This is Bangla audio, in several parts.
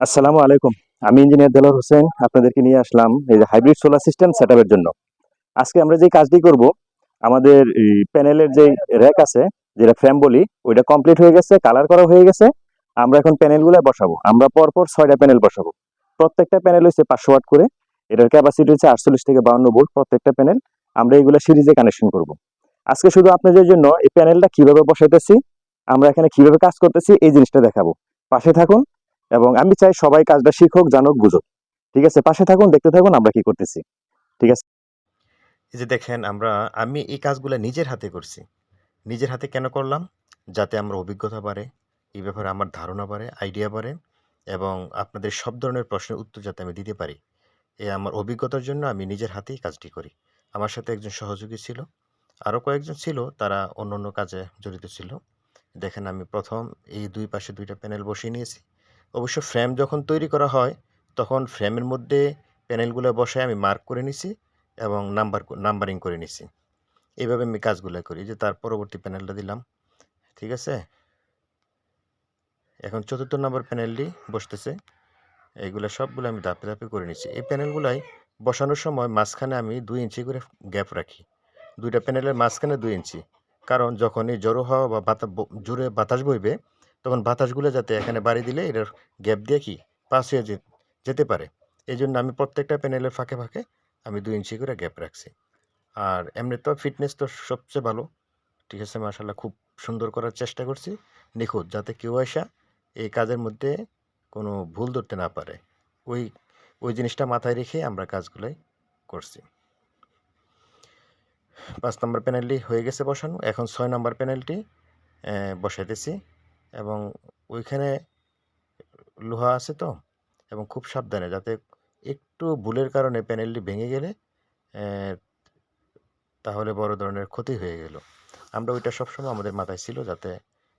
আসসালামু আলাইকুম। আমি ইঞ্জিনিয়ার দেলোয়ার হোসেন, আপনাদেরকে নিয়ে আসলাম এই যে হাইব্রিড সোলার সিস্টেম সেটআপের জন্য। আজকে আমরা যে কাজটি করব, আমাদের প্যানেলের যে র্যাক আছে, যেটা ফ্রেম বলি, ওইটা কমপ্লিট হয়ে গেছে, কালার করা হয়ে গেছে। আমরা এখন প্যানেলগুলো বসাবো। আমরা পরপর ছয়টা প্যানেল বসাবো। প্রত্যেকটা প্যানেল হচ্ছে পাঁচশো ওয়াট করে। এটার ক্যাপাসিটি হচ্ছে আটচল্লিশ থেকে বাউন্ন ভোল্ট প্রত্যেকটা প্যানেল। আমরা এগুলো সিরিজে কানেকশন করব। আজকে শুধু আপনাদের জন্য এই প্যানেলটা কীভাবে বসাইতেছি, আমরা এখানে কীভাবে কাজ করতেছি, এই জিনিসটা দেখাবো। পাশে থাকুন এবং আমি চাই সবাই কাজটা শিখুক, জানুক, বুঝুক। ঠিক আছে? পাশে থাকুন, দেখতে থাকুন, আমরা কি করতেছি। ঠিক আছে? এই যে দেখেন, আমরা, আমি এই কাজগুলো নিজের হাতে করছি। নিজের হাতে কেন করলাম? যাতে আমার অভিজ্ঞতা বাড়ে, এই ব্যাপারে আমার ধারণা বাড়ে আইডিয়া বাড়ে, এবং আপনাদের সব ধরনের প্রশ্নের উত্তর যাতে আমি দিতে পারি, এ আমার অভিজ্ঞতার জন্য আমি নিজের হাতেই কাজটি করি। আমার সাথে একজন সহযোগী ছিল, আরও কয়েকজন ছিল, তারা অন্য অন্য কাজে জড়িত ছিল। দেখেন, আমি প্রথম এই দুই পাশে দুইটা প্যানেল বসিয়ে নিয়েছি। অবশ্য ফ্রেম যখন তৈরি করা হয়, তখন ফ্রেমের মধ্যে প্যানেলগুলো বসায় আমি মার্ক করে নিছি এবং নাম্বার নাম্বারিং করে নিছি। এইভাবে আমি কাজগুলো করি। যে তার পরবর্তী প্যানেলটা দিলাম, ঠিক আছে? এখন চতুর্থ নম্বর প্যানেলটি বসতেছে। এইগুলো সবগুলো আমি ধাপে ধাপে করে নিচ্ছি এই প্যানেলগুলাই বসানোর সময় মাঝখানে আমি দুই ইঞ্চি করে গ্যাপ রাখি। দুইটা প্যানেলের মাঝখানে দুই ইঞ্চি। কারণ যখন এই জড়ো হওয়া বা বাতা ব- জোরে বাতাস বইবে তখন বাতাসগুলো যাতে এখানে বাড়ি দিলে এটার গ্যাপ দিয়ে কি? পাস হয়ে যেতে পারে। এই জন্য আমি প্রত্যেকটা প্যানেলের ফাঁকে ফাঁকে আমি দুই ইঞ্চি করে গ্যাপ রাখছি। আর এমনি তো ফিটনেস তো সবচেয়ে ভালো। ঠিক আছে মার্শাল্লাহ খুব সুন্দর করার চেষ্টা করছি। নিখুঁত, যাতে কেউ আসা এই কাজের মধ্যে কোনো ভুল ধরতে না পারে। ওই ওই জিনিসটা মাথায় রেখে আমরা কাজগুলোই করছি। পাঁচ নম্বর প্যানেলটি হয়ে গেছে বসানো। এখন ছয় নম্বর প্যানেলটি বসাইতেছি। এবং ওইখানে লোহা আছে তো, এবং খুব সাবধানে যাতে একটু ভুলের কারণে প্যানেলটি ভেঙে গেলে তাহলে বড় ধরনের ক্ষতি হয়ে গেল। আমরা ওইটা সবসময় আমাদের মাথায় ছিল যাতে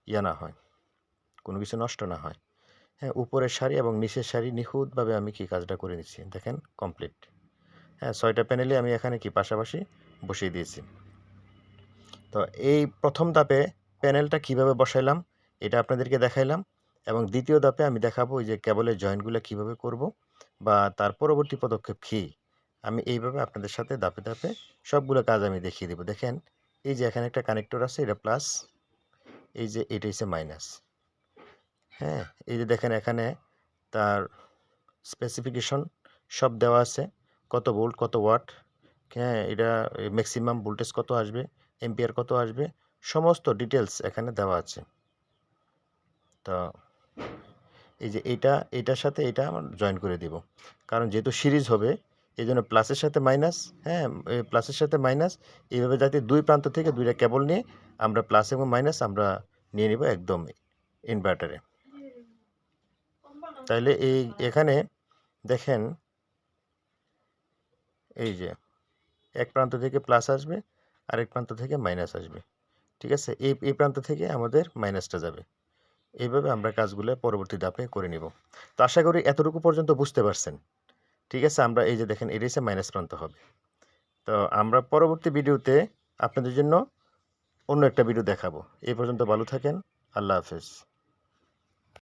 ইয়া না হয়, কোনো কিছু নষ্ট না হয়। হ্যাঁ উপরের শাড়ি এবং নিচের শাড়ি নিখুঁতভাবে আমি কি কাজটা করে নিচ্ছি, দেখেন কমপ্লিট হ্যাঁ ছয়টা প্যানেলে আমি এখানে কি পাশাপাশি বসিয়ে দিয়েছি। তো এই প্রথম ধাপে প্যানেলটা কীভাবে বসাইলাম এটা আপনাদেরকে দেখাইলাম। এবং দ্বিতীয় ধাপে আমি দেখাবো যে কেবলের জয়েন্টগুলো কীভাবে করব বা তার পরবর্তী পদক্ষেপ কী। আমি এইভাবে আপনাদের সাথে ধাপে ধাপে সবগুলো কাজ আমি দেখিয়ে দেবো। দেখেন, এই যে এখানে একটা কানেক্টর আছে, এটা প্লাস এই যে এটা হচ্ছে মাইনাস হ্যাঁ এই যে দেখেন এখানে তার স্পেসিফিকেশন সব দেওয়া আছে, কত ভোল্ট কত ওয়াট হ্যাঁ এটা ম্যাক্সিমাম ভোল্টেজ কত আসবে এম্পিয়ার কত আসবে, সমস্ত ডিটেলস এখানে দেওয়া আছে। তো এই যে এটা, এটার সাথে এটা আমার জয়েন করে দিব। কারণ যেহেতু সিরিজ হবে এই জন্য প্লাসের সাথে মাইনাস হ্যাঁ প্লাসের সাথে মাইনাস এইভাবে যাতে দুই প্রান্ত থেকে দুইটা কেবল নিয়ে আমরা প্লাস এবং মাইনাস আমরা নিয়ে নিব একদম ইনভার্টারে তাইলে এই, এখানে দেখেন, এই যে এক প্রান্ত থেকে প্লাস আসবে, আরেক প্রান্ত থেকে মাইনাস আসবে। ঠিক আছে? এই এই প্রান্ত থেকে আমাদের মাইনাসটা যাবে। এইভাবে আমরা কাজগুলো পরবর্তী ধাপে করে নিব। তো আশা করি এতটুকু পর্যন্ত বুঝতে পারছেন। ঠিক আছে, আমরা এই যে দেখেন এটা সে মাইনাস প্রান্ত হবে। তো আমরা পরবর্তী ভিডিওতে আপনাদের জন্য অন্য একটা ভিডিও দেখাবো। এই পর্যন্ত ভালো থাকেন, আল্লাহ হাফেজ।